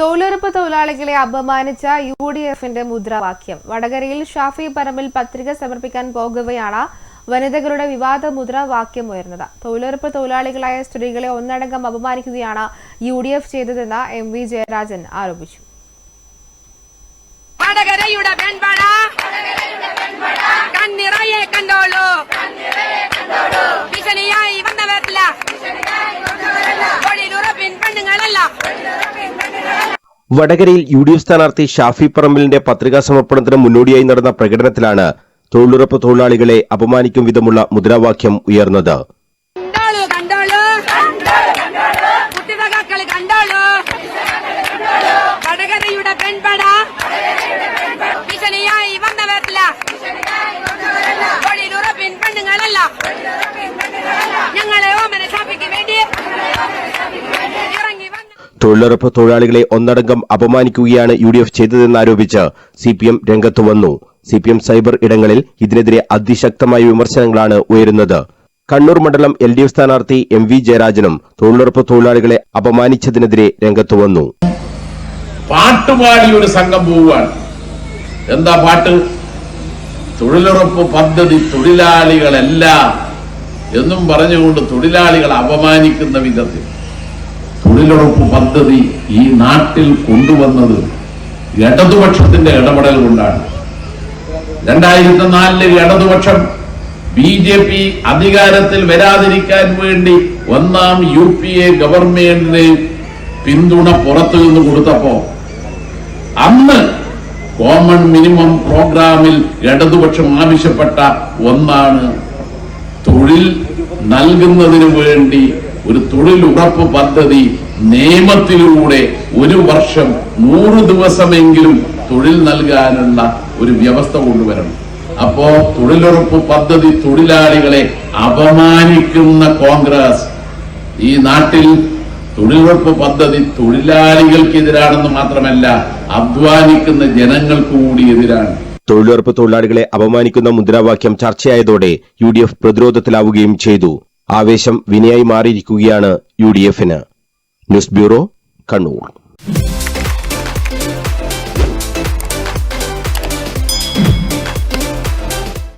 തൊഴിലുറപ്പ് തൊഴിലാളികളെ അപമാനിച്ച U D എഫിന്റെ മുദ്രാവാക്യം. വടകരയിൽ ഷാഫി പറമ്പിൽ പത്രിക സമർപ്പിക്കാൻ പോകുകയാണ് വനിതകളുടെ വിവാദ മുദ്രാവാക്യം ഉയർന്നത്. തൊഴിലുറപ്പ് തൊഴിലാളികളായ സ്ത്രീകളെ ഒന്നടങ്കം അപമാനിക്കുകയാണ് യു ഡി എഫ് ചെയ്തതെന്ന് എം വി ജയരാജൻ ആരോപിച്ചു. വടകരയുടെ വടകരയിൽ യു ഡി എഫ് സ്ഥാനാർത്ഥി ഷാഫി പറമ്പലിന്റെ പത്രികാ സമർപ്പണത്തിന് മുന്നോടിയായി നടന്ന പ്രകടനത്തിലാണ് തൊഴിലുറപ്പ് തൊഴിലാളികളെ അപമാനിക്കും വിധമുള്ള മുദ്രാവാക്യം ഉയർന്നത്. തൊഴിലുറപ്പ് തൊഴിലാളികളെ ഒന്നടങ്കം അപമാനിക്കുകയാണ് യു ഡി എഫ് ചെയ്തതെന്നാരോപിച്ച് സി പി എം രംഗത്തു വന്നു. സി പി എം സൈബർ ഇടങ്ങളിൽ ഇതിനെതിരെ അതിശക്തമായ വിമർശനങ്ങളാണ് ഉയരുന്നത്. കണ്ണൂർ മണ്ഡലം എൽ ഡി എഫ് സ്ഥാനാർത്ഥി എം വി ജയരാജനും തൊഴിലുറപ്പ് തൊഴിലാളികളെ അപമാനിച്ചതിനെതിരെ രംഗത്തു വന്നു. പാട്ടുപാടി ഒരു സംഘം പോവുകയാണ്. എന്താ പാട്ട്? തൊഴിലുറപ്പ് പദ്ധതി തൊഴിലാളികളല്ല എന്നും പറഞ്ഞുകൊണ്ട് തൊഴിലാളികളെ അപമാനിക്കുന്ന വിധത്തിൽ. തൊഴിലുറപ്പ് പദ്ധതി ഈ നാട്ടിൽ കൊണ്ടുവന്നത് ഇടതുപക്ഷത്തിന്റെ ഇടപെടൽ കൊണ്ടാണ്. രണ്ടായിരത്തി നാലിൽ ഇടതുപക്ഷം ബി ജെ പി അധികാരത്തിൽ വരാതിരിക്കാൻ വേണ്ടി ഒന്നാം യു പി എ ഗവൺമെന്റിന് പിന്തുണ പുറത്തു നിന്ന് കൊടുത്തപ്പോ അന്ന് കോമൺ മിനിമം പ്രോഗ്രാമിൽ ഇടതുപക്ഷം ആവശ്യപ്പെട്ട ഒന്നാണ് തൊഴിൽ നൽകുന്നതിന് വേണ്ടി ഒരു തൊഴിലുറപ്പ് പദ്ധതി നിയമത്തിലൂടെ ഒരു വർഷം നൂറ് ദിവസമെങ്കിലും തൊഴിൽ നൽകാനുള്ള ഒരു വ്യവസ്ഥ കൊണ്ടുവരണം. അപ്പോ തൊഴിലുറപ്പ് പദ്ധതി തൊഴിലാളികളെ അപമാനിക്കുന്ന കോൺഗ്രസ് ഈ നാട്ടിൽ തൊഴിലുറപ്പ് പദ്ധതി തൊഴിലാളികൾക്കെതിരാണെന്ന് മാത്രമല്ല അധ്വാനിക്കുന്ന ജനങ്ങൾക്ക് കൂടി എതിരാണ്. തൊഴിലുറപ്പ് തൊഴിലാളികളെ അപമാനിക്കുന്ന മുദ്രാവാക്യം ചർച്ചയായതോടെ യു ഡി എഫ് പ്രതിരോധത്തിലാവുകയും ചെയ്തു. ആവേശം വിനയായി മാറിയിരിക്കുകയാണ് യു ഡി എഫിന്. News bureau Kannur.